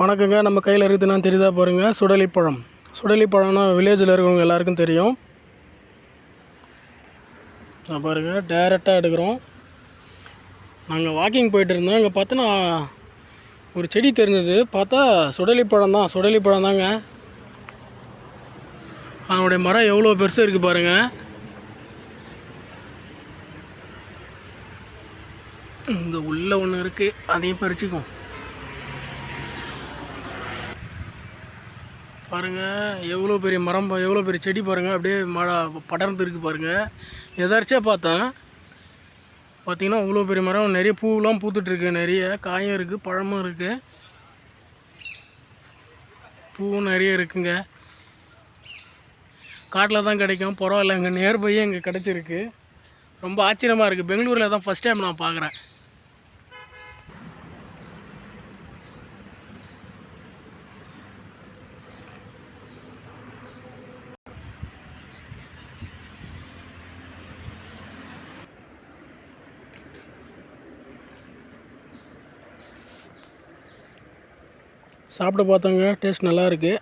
வணக்கங்க. நம்ம கையில் இருக்குதுன்னா தெரியுதா? பாருங்கள் சுடலிப்பழம். சுடலிப்பழம்னா வில்லேஜில் இருக்கிறவங்க எல்லாருக்கும் தெரியும். நான் பாருங்க. டேரெக்டாக எடுக்கிறோம். நாங்கள் வாக்கிங் போயிட்டு இருந்தோம். இங்கே பார்த்தோன்னா ஒரு செடி தெரிஞ்சது. பார்த்தா சுடலிப்பழம் தான். சுடலிப்பழம் தாங்க. அதனுடைய மரம் எவ்வளோ பெருசு இருக்குது பாருங்கள் இங்கே உள்ள ஒன்று இருக்குது அதையும் பறிச்சுக்கும் பாருங்கள் எவ்வளோ பெரிய மரம் எவ்வளோ பெரிய செடி பாருங்கள் அப்படியே மழை படர்ந்து இருக்குது பாருங்கள் எதார்ச்சியாக பார்த்தேன் பார்த்தீங்கன்னா அவ்வளோ பெரிய மரம் நிறைய பூவெலாம் பூத்துட்ருக்கு நிறைய காயும் இருக்குது பழமும் இருக்குது பூவும் நிறைய இருக்குங்க. காட்டில் தான் கிடைக்கும் பரவாயில்ல இங்கே நியர்பையே இங்கே கிடச்சிருக்கு. ரொம்ப ஆச்சரியமாக இருக்குது பெங்களூரில் தான் ஃபஸ்ட் டைம் நான் பார்க்குறேன் சாப்பிட்டு பார்த்தோங்க. டேஸ்ட் நல்லா இருக்குது